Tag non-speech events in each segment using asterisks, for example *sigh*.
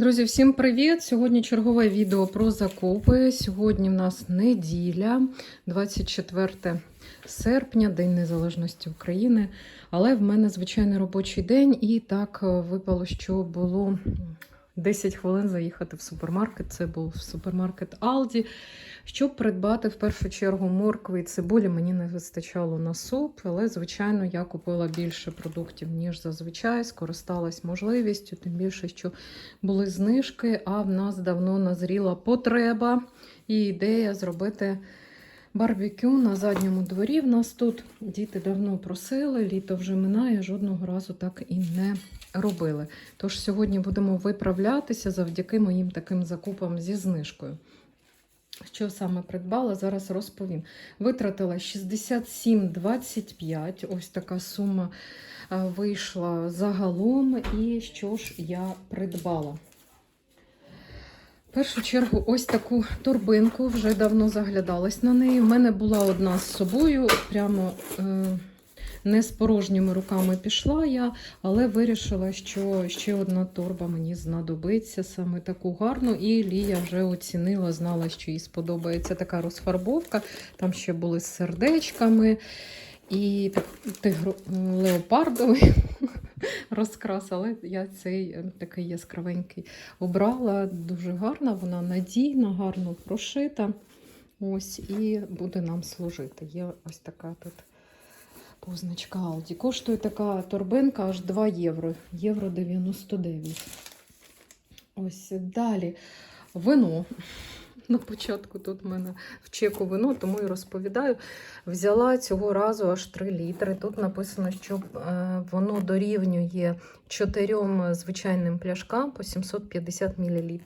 Друзі, всім привіт! Сьогодні чергове відео про закупи. Сьогодні в нас неділя, 24 серпня, День Незалежності України. Але в мене звичайний робочий день, і так е, випало, що було 10 хвилин заїхати в супермаркет. Це був супермаркет Aldi. Щоб придбати в першу чергу моркви і цибулі, мені не вистачало на суп, але, звичайно, я купила більше продуктів, ніж зазвичай, скористалась можливістю, тим більше, що були знижки, а в нас давно назріла потреба і ідея зробити барбекю на задньому дворі. В нас тут діти давно просили, літо вже минає, жодного разу так і не робили. Тож сьогодні будемо виправлятися завдяки моїм таким закупам зі знижкою. Що саме придбала, зараз розповім. Витратила 67,25. Ось така сума вийшла загалом. І що ж я придбала? В першу чергу, ось таку торбинку, вже давно заглядалась на неї. У мене була одна з собою, прямо е, не з порожніми руками пішла я, але вирішила, що ще одна торба мені знадобиться, саме таку гарну. І Лія вже оцінила, знала, що їй сподобається така розфарбовка. Там ще були з сердечками і тигро леопардовий *laughs* розкрас, але я цей е, такий яскравенький обрала. Дуже гарна, вона надійна, гарно прошита. Ось і буде нам служити. Є ось така тут позначка Aldi. Коштує така торбинка аж 2 євро. Євро 99. Ось далі вино. На початку тут в мене в чеку вино, тому і розповідаю. Взяла цього разу аж 3 літри. Тут написано, що е, воно дорівнює чотирьом звичайним пляшкам по 750 мл.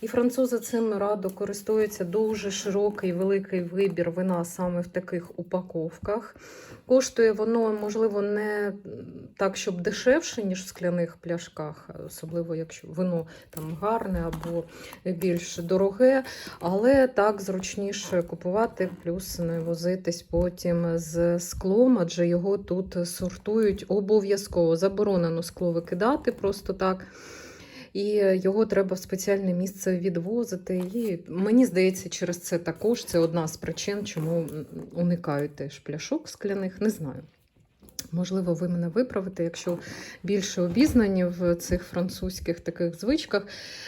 І французи цим радо користуються дуже широкий великий вибір вина саме в таких упаковках. Коштує воно, можливо, не так, щоб дешевше, ніж в скляних пляшках, особливо якщо вино там гарне або більш дороге, але так зручніше купувати, плюс не возитись потім з склом, адже його тут сортують обов'язково. Заборонено скло викидати просто так. І його треба в спеціальне місце відвозити. І мені здається, через це також це одна з причин, чому уникають теж пляшок скляних. Не знаю. Можливо, ви мене виправите, якщо більше обізнані в цих французьких таких звичках.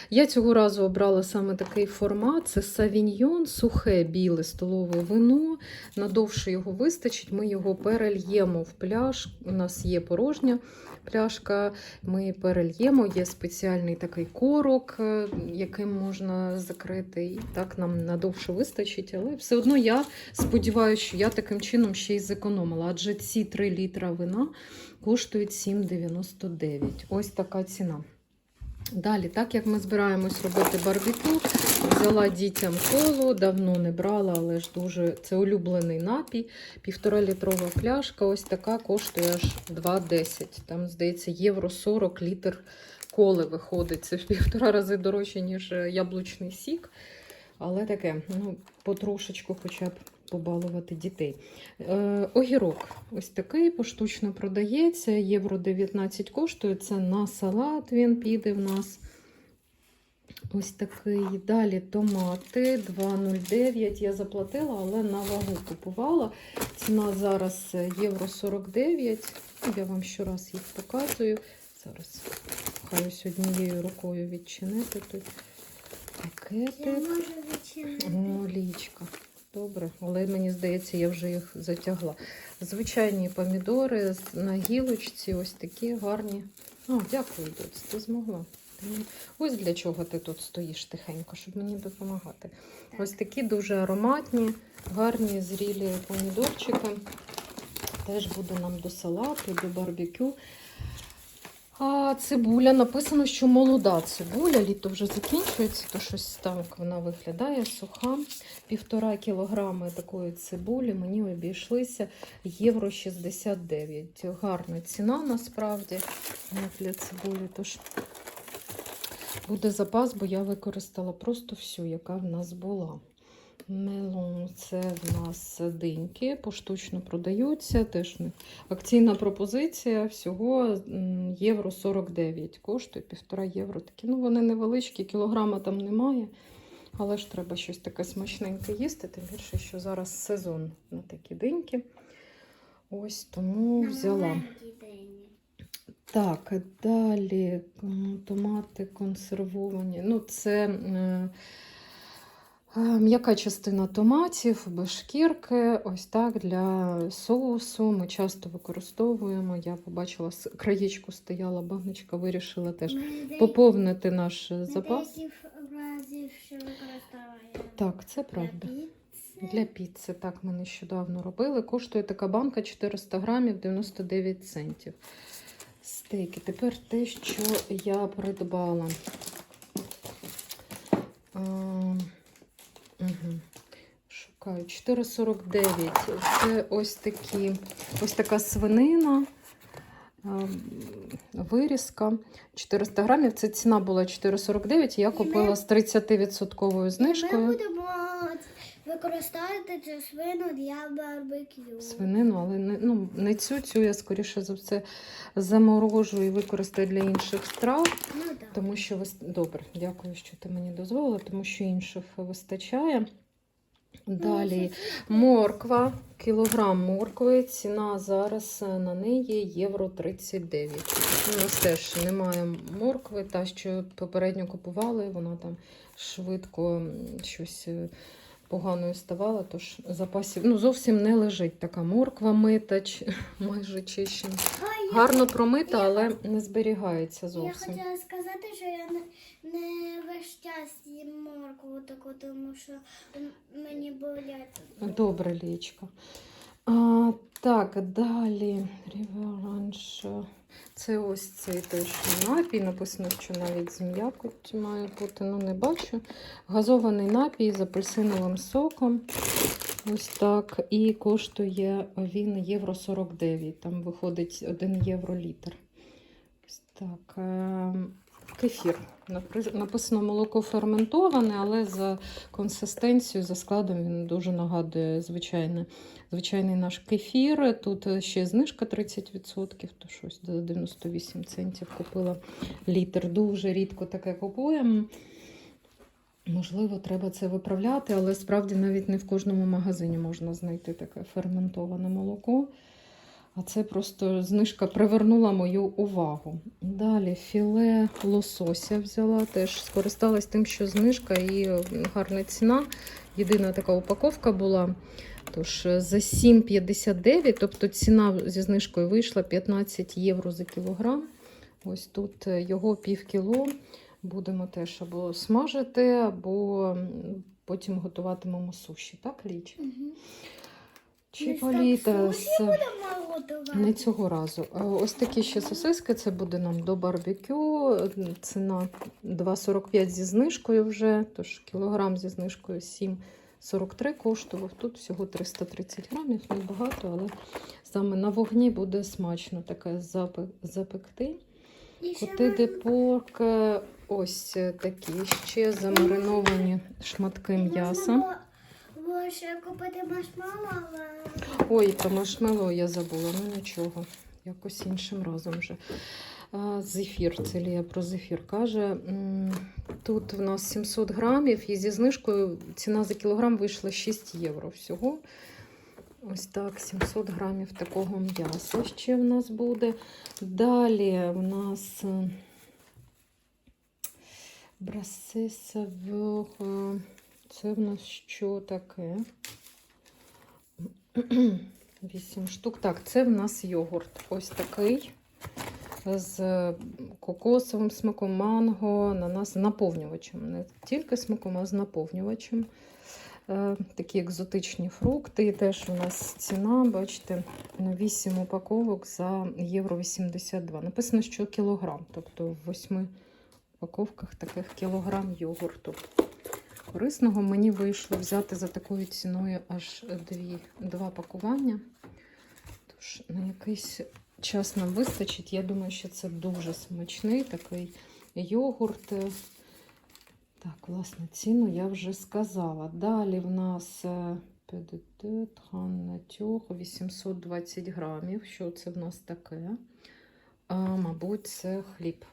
Я цього разу обрала саме такий формат: це савіньйон, сухе біле столове вино. Надовше його вистачить. Ми його перельємо в пляж. У нас є порожня пляшка. Ми перельємо, є спеціальний такий корок, е, яким можна закрити. І так нам надовше вистачить. Але все одно я сподіваюся, що я таким чином ще й зекономила. Адже ці 3 літра вина коштують 7,99. Ось така ціна. Далі, так як ми збираємось робити барбекю, взяла дітям коло, давно не брала, але ж дуже це улюблений напій. Півтора літрова пляшка, ось така коштує аж 2,10. Там, здається, євро 40 літр коли виходить. Це в півтора рази дорожче, ніж яблучний сік. Але таке, ну, потрошечку хоча б побалувати дітей. Е, Огірок ось такий поштучно продається. Євро 19 коштує. Це на салат він піде в нас. Ось такий. Далі томати 2,09. Я заплатила, але на вагу купувала. Ціна зараз євро 49. Я вам щораз їх показую. Зараз хай ось однією рукою відчинити тут. Пакетик. О, лічка. Добре, але мені здається, я вже їх затягла. Звичайні помідори на гілочці, ось такі гарні. О, дякую, доць, ти змогла. Ось для чого ти тут стоїш тихенько, щоб мені допомагати. Ось такі дуже ароматні, гарні, зрілі помідорчики. Теж буде нам до салату, до барбекю. А цибуля написано, що молода цибуля, літо вже закінчується, то щось так вона виглядає суха. Півтора кілограми такої цибулі мені обійшлися євро 69. Гарна ціна насправді для цибулі. Тож буде запас, бо я використала просто всю, яка в нас була. Мелон це в нас диньки, поштучно продаються. Теж акційна пропозиція всього євро 49. Коштує півтора євро. Такі, ну вони невеличкі, кілограма там немає. Але ж треба щось таке смачненьке їсти, тим більше, що зараз сезон на такі диньки. Ось тому взяла. Так, далі томати консервовані. Ну, це е, м'яка частина томатів, без шкірки. Ось так для соусу. Ми часто використовуємо. Я побачила, краєчку стояла баночка, вирішила теж поповнити наш е, запас. Так, це правда. Для Для піци так ми нещодавно робили. Коштує така банка 400 грамів 99 центів. Стейки. Тепер те, що я придбала. Угу. Шукаю 4,49. Це ось такі, ось така свинина. Вирізка 400 грамів. Це ціна була 4,49. Я купила з 30% Ми знижкою. Використовувати цю свину для барбекю. Свинину, але не, ну, не цю, цю я скоріше за все заморожу і використаю для інших страв, Ну так. тому що вис... добре, дякую, що ти мені дозволила, тому що інших вистачає. Далі морква, кілограм моркви, ціна зараз на неї євро 39. У нас теж немає моркви, та що попередньо купували, вона там швидко щось е, поганою ставала, тож запасів ну, зовсім не лежить така морква мита, чи- *laughs* майже чищена. Гарно промита, але не зберігається зовсім. Я хотіла сказати, що я не, не весь час їм моркву таку, тому що мені болять. Добре, лічка. А, так, далі. Ріверанж. Це ось цей теж напій. Написано, що навіть з м'якоть має бути, ну не бачу. Газований напій з апельсиновим соком. Ось так. І коштує він євро 49. Там виходить 1 євро літр. Ось так. Кефір. Написано молоко ферментоване, але за консистенцією, за складом він дуже нагадує звичайне, звичайний наш кефір. Тут ще знижка 30%, то щось за 98 центів купила літр. Дуже рідко таке купуємо. Можливо, треба це виправляти, але справді навіть не в кожному магазині можна знайти таке ферментоване молоко. А це просто знижка привернула мою увагу. Далі філе лосося взяла. Теж скористалась тим, що знижка і е, гарна ціна. Єдина така упаковка була. Тож е, за 7,59, тобто ціна зі знижкою вийшла 15 євро за кілограм. Ось тут е, його пів кіло. Будемо теж або смажити, або потім готуватимемо суші. Так, Ліч? Угу. Чіполіта з... Не цього разу. Ось такі ще сосиски. Це буде нам до барбекю. Ціна 2,45 зі знижкою вже. Тож кілограм зі знижкою 7,43 коштував. Тут всього 330 грамів, небагато, але саме на вогні буде смачно таке запекти. Коти ми- депорк, е, ось такі ще замариновані шматки м'яса. Було ще купити маршмеллоу, але Ой, про маршмеллоу я забула, ну нічого, якось іншим разом вже. Зефір, це Лія про зефір каже. Тут в нас 700 грамів, і зі знижкою ціна за кілограм вийшла 6 євро всього. Ось так, 700 грамів такого м'яса ще в нас буде. Далі в нас е, брасе савор. е, Це в нас що таке? 8 штук. Так, це в нас йогурт. Ось такий. З кокосовим смаком, манго, на нас наповнювачем. Не тільки смаком, а з наповнювачем. Е, такі екзотичні фрукти. І теж у нас ціна, бачите, на 8 упаковок за євро 82. Написано, що кілограм. Тобто в 8 упаковках таких кілограм йогурту. Корисного мені вийшло взяти за такою ціною аж дві, два пакування. Тож на якийсь час нам вистачить. Я думаю, що це дуже смачний такий йогурт. Так, власне, ціну я вже сказала. Далі в нас е, ПДТ, 820 грамів. Що це в нас таке? А, мабуть, це хліб.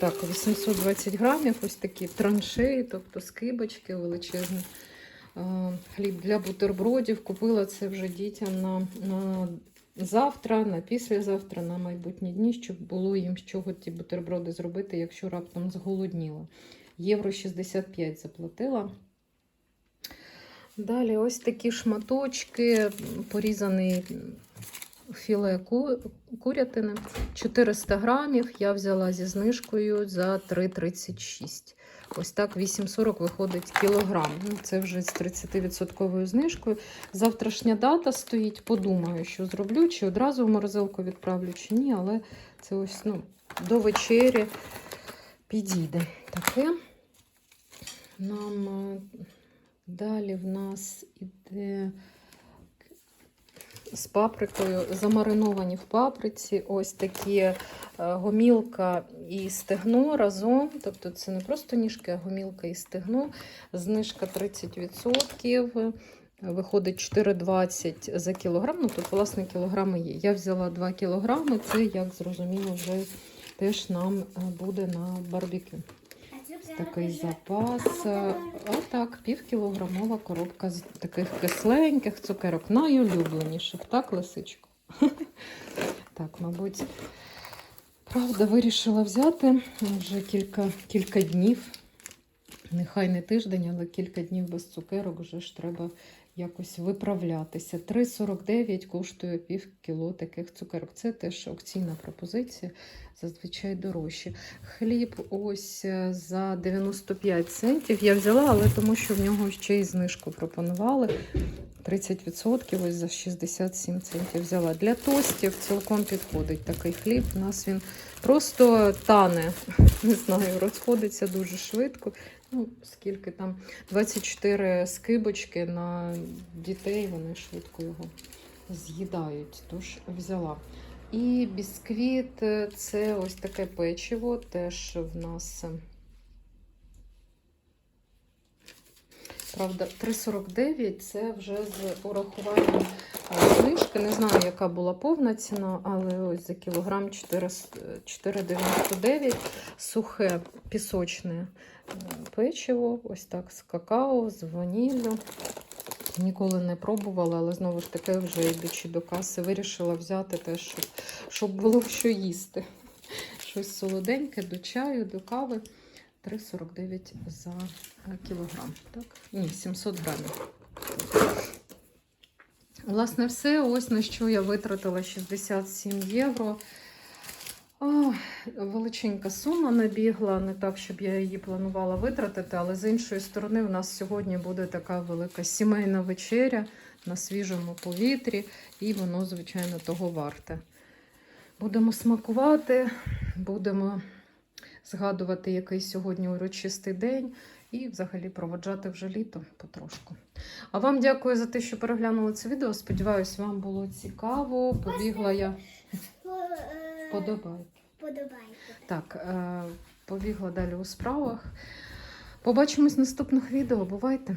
Так, 820 грамів, ось такі траншеї, тобто скибочки величезні. Хліб для бутербродів. Купила це вже дітям на, на завтра, на післязавтра, на майбутні дні, щоб було їм з чого ті бутерброди зробити, якщо раптом зголодніла. Євро 65 заплатила. Далі ось такі шматочки, порізаний філе ку- курятини. 400 грамів я взяла зі знижкою за 3,36. Ось так 8,40 виходить кілограм. Ну, це вже з 30% знижкою. Завтрашня дата стоїть. Подумаю, що зроблю, чи одразу в морозилку відправлю, чи ні, але це ось ну, до вечері підійде таке. Нам е, далі в нас іде з паприкою, замариновані в паприці, ось такі е, гомілка і стегно разом. Тобто це не просто ніжки, а гомілка і стегно. Знижка 30%. Виходить 4,20 за кілограм. Ну тут, власне, кілограми є. Я взяла 2 кілограми. Це, як зрозуміло, вже теж нам е, буде на барбекю. Такий запас. Отак, півкілограмова коробка з таких кисленьких цукерок, найулюбленіших, так, лисичко? *laughs* Так, мабуть, правда, вирішила взяти вже кілька, кілька днів. Нехай не тиждень, але кілька днів без цукерок вже ж треба якось виправлятися. 3,49 коштує пів кіло таких цукерок. Це теж аукційна пропозиція, зазвичай дорожче. Хліб ось е, за 95 центів я взяла, але тому що в нього ще й знижку пропонували. 30% ось за 67 центів взяла. Для тостів цілком підходить такий хліб. У нас він просто тане, *laughs* не знаю, розходиться дуже швидко. Ну, скільки там 24 скибочки на дітей, вони швидко його з'їдають. Тож взяла. І бісквіт е, це ось таке печиво, теж в нас. Правда, 3,49 це вже з урахуванням знижки. Не знаю, яка була повна ціна, але ось за кілограм 4,99 сухе пісочне печиво, ось так з какао, з ваніллю. Ніколи не пробувала, але знову ж таки, вже йдучи до каси, вирішила взяти те, щоб, щоб було що їсти. Щось солоденьке до чаю, до кави. 3,49 за е, кілограм. Так? Ні, 700 грамів. Власне, все. Ось на що я витратила 67 євро. О, величенька сума набігла, не так, щоб я її планувала витратити, але з іншої сторони, у нас сьогодні буде така велика сімейна вечеря на свіжому повітрі, і воно, звичайно, того варте. Будемо смакувати, будемо згадувати якийсь сьогодні урочистий день і взагалі проводжати вже літо потрошку. А вам дякую за те, що переглянули це відео. Сподіваюсь, вам було цікаво. Побігла я. Подобай. Подобайте. Так, е, побігла далі у справах. Побачимось в наступних відео. Бувайте!